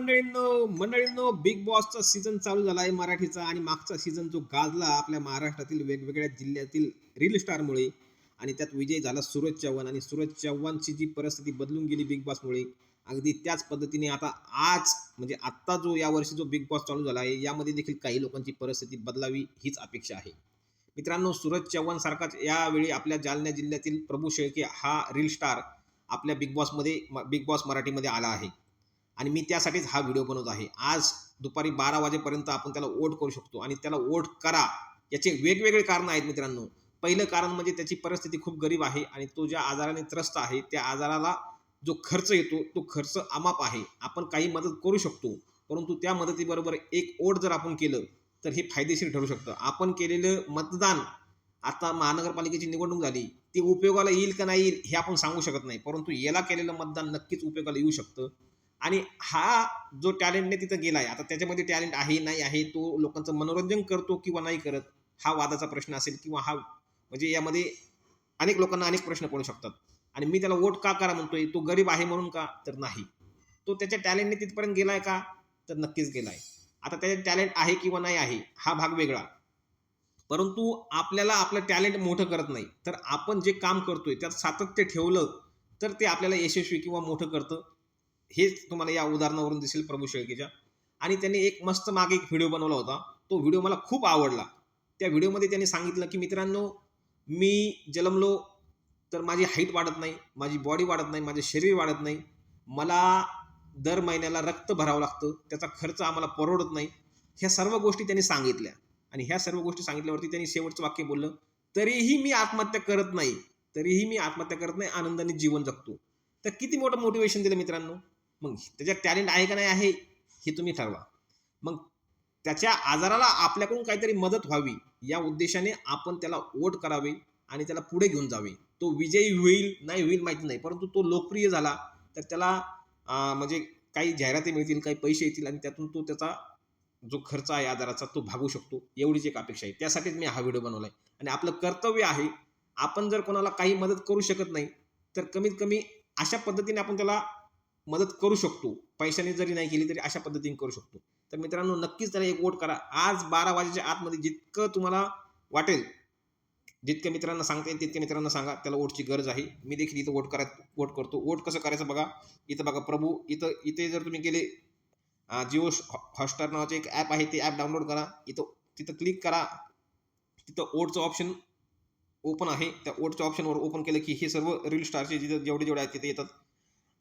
मंडळींनो मंडळींनो big बॉसचा season चालू झाला आहे मराठीचा आणि मागचा सीझन जो गाजला आपल्या महाराष्ट्रातील वेगवेगळ्या जिल्ह्यातील रील स्टारमुळे आणि त्यात विजय झाला सूरज चव्हाण आणि सूरज चव्हाणची जी परिस्थिती बदलून गेली बिग बॉसमुळे अगदी त्याच पद्धतीने आता आज म्हणजे आत्ता जो यावर्षी जो बिग बॉस चालू झाला आहे यामध्ये देखील काही लोकांची परिस्थिती बदलावी हीच अपेक्षा आहे. मित्रांनो सूरज चव्हाण सारखाच यावेळी आपल्या जालना जिल्ह्यातील प्रभू शेळके हा रील स्टार आपल्या बिग बॉसमध्ये बिग बॉस मराठीमध्ये आला आहे. आणि मी त्यासाठीच हा व्हिडिओ बनवत आहे. आज दुपारी बारा वाजेपर्यंत आपण त्याला वोट करू शकतो आणि त्याला वोट करा. याचे वेगवेगळे कारण आहेत मित्रांनो. पहिलं कारण म्हणजे त्याची परिस्थिती खूप गरीब आहे आणि तो ज्या आजाराने त्रस्त आहे त्या आजाराला जो खर्च येतो तो खर्च अमाप आहे. आपण काही मदत करू शकतो परंतु त्या मदतीबरोबर एक ओट जर आपण केलं तर हे फायदेशीर ठरू शकतं. आपण केलेलं मतदान आता महानगरपालिकेची निवडणूक झाली ती उपयोगाला येईल का नाही येईल हे आपण सांगू शकत नाही परंतु याला केलेलं मतदान नक्कीच उपयोगाला येऊ शकतं. आणि हा जो टॅलेंटने तिथं गेला आहे आता त्याच्यामध्ये टॅलेंट आहे नाही आहे तो लोकांचं मनोरंजन करतो किंवा नाही करत हा वादाचा प्रश्न असेल किंवा हा म्हणजे यामध्ये अनेक लोकांना अनेक प्रश्न पडू शकतात. आणि मी त्याला वोट का करा म्हणतोय? तो गरीब आहे म्हणून का? तर नाही. तो त्याच्या टॅलेंटने तिथपर्यंत आहे का? तर नक्कीच गेला आहे आता त्याचे टॅलेंट आहे किंवा नाही आहे हा भाग वेगळा. परंतु आपल्याला आपलं टॅलेंट मोठं करत नाही. तर आपण जे काम करतोय त्यात सातत्य ठेवलं तर ते आपल्याला यशस्वी किंवा मोठं करतं. हेच तुम्हाला या उदाहरणावरून दिसेल प्रभू शेळकेच्या. आणि त्यांनी एक मस्त मागे एक व्हिडिओ बनवला होता. तो व्हिडिओ मला खूप आवडला. त्या व्हिडिओमध्ये त्यांनी सांगितलं की मित्रांनो मी जन्मलो तर माझी हाईट वाढत नाही माझी बॉडी वाढत नाही माझे शरीर वाढत नाही. मला दर महिन्याला रक्त भरावं लागतं त्याचा खर्च आम्हाला परवडत नाही. ह्या सर्व गोष्टी त्यांनी सांगितल्या. आणि ह्या सर्व गोष्टी सांगितल्यावरती त्यांनी शेवटचं वाक्य बोललं तरीही मी आत्महत्या करत नाही तरीही मी आत्महत्या करत नाही आनंदाने जीवन जगतो. तर किती मोठं मोटिवेशन दिलं मित्रांनो? मग त्याच्यात टॅलेंट आहे का नाही आहे हे तुम्ही ठरवा. मग त्याच्या आजाराला आपल्याकडून काहीतरी मदत व्हावी या उद्देशाने आपण त्याला वोट करावे आणि त्याला पुढे घेऊन जावे. तो विजयी होईल नाही होईल माहिती नाही परंतु तो लोकप्रिय झाला तर त्याला म्हणजे काही जाहिराती मिळतील काही पैसे येतील आणि त्यातून तो त्याचा जो खर्च आहे आजाराचा तो भागू शकतो. एवढीच एक अपेक्षा आहे. त्यासाठीच मी हा व्हिडिओ बनवला आहे आणि आपलं कर्तव्य आहे आपण जर कोणाला काही मदत करू शकत नाही तर कमीत कमी अशा पद्धतीने आपण त्याला मदत करू शकतो. पैशाने जरी नाही केली तरी अशा पद्धतीने करू शकतो. तर मित्रांनो नक्कीच त्याला एक वोट करा. आज बारा वाजेच्या आतमध्ये जितकं तुम्हाला वाटेल जितक्या मित्रांना सांगता येईल तितक्या मित्रांना सांगा. त्याला वोटची गरज आहे. मी देखील इथं वोट करा वोट करतो. वोट कसं करायचं बघा. इथं बघा प्रभू इथं इथे जर तुम्ही गेले जिओ हॉटस्टार नावाचं एक ॲप आहे ते ॲप डाउनलोड करा. इथं तिथं क्लिक करा. तिथं ओटचं ऑप्शन ओपन आहे. त्या ओटच्या ऑप्शनवर ओपन केलं की हे सर्व रील स्टारचे जिथं जेवढे जेवढे आहेत तिथे येतात.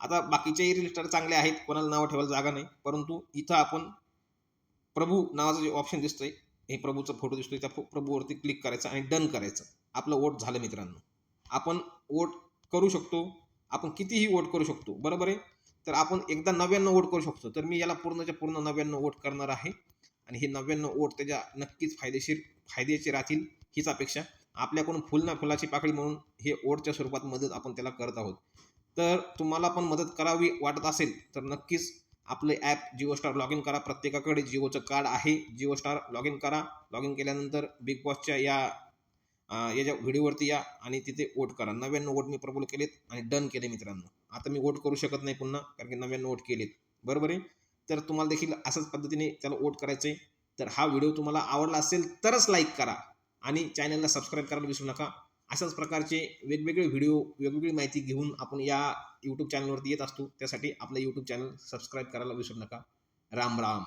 आता बाकीचेही रिलेटर चांगले आहेत कोणाला नावं ठेवायला जागा नाही परंतु इथं आपण प्रभू नावाचं जे ऑप्शन दिसतंय हे प्रभूचा फोटो दिसतोय त्या प्रभूवरती क्लिक करायचं आणि डन करायचं. आपलं वोट झालं मित्रांनो. आपण वोट करू शकतो आपण कितीही वोट करू शकतो बरोबर आहे? तर आपण एकदा नव्याण्णव वोट करू शकतो. तर मी याला पूर्णच्या पूर्ण नव्याण्णव वोट करणार आहे. आणि हे नव्याण्णव वोट त्याच्या नक्कीच फायदेशीर फायद्याचे राहतील हीच अपेक्षा. आपल्याकडून फुल ना फुलाची पाकळी म्हणून हे ओटच्या स्वरूपात मदत आपण त्याला करत आहोत. तर तुम्हाला पण मदत करावी वाटत असेल तर नक्कीच आपले app Jio star log in करा. प्रत्येकाकडे जिओचं कार्ड आहे जिओ स्टार लॉग इन करा लॉग इन केल्यानंतर बिग बॉसच्या या याच्या व्हिडिओवरती या आणि तिथे वोट करा. नव्याण्णव वोट मी प्रबोल केलेत आणि डन केले मित्रांनो. आता मी वोट करू शकत नाही पुन्हा कारण की नव्याण्णव वोट केलेत. बरोबर आहे? तर तुम्हाला देखील अशाच पद्धतीने त्याला वोट करायचं आहे तर हा व्हिडिओ तुम्हाला आवडला असेल तरच लाईक करा. आणि चॅनलला सबस्क्राईब करायला विसरू नका. अशाच प्रकारचे वेगवेगळे व्हिडिओ वेगवेगळी माहिती घेऊन आपण या यूट्यूब चॅनलवरती येत असतो. त्यासाठी आपलं यूट्यूब चॅनल सबस्क्राईब करायला विसरू नका. राम राम.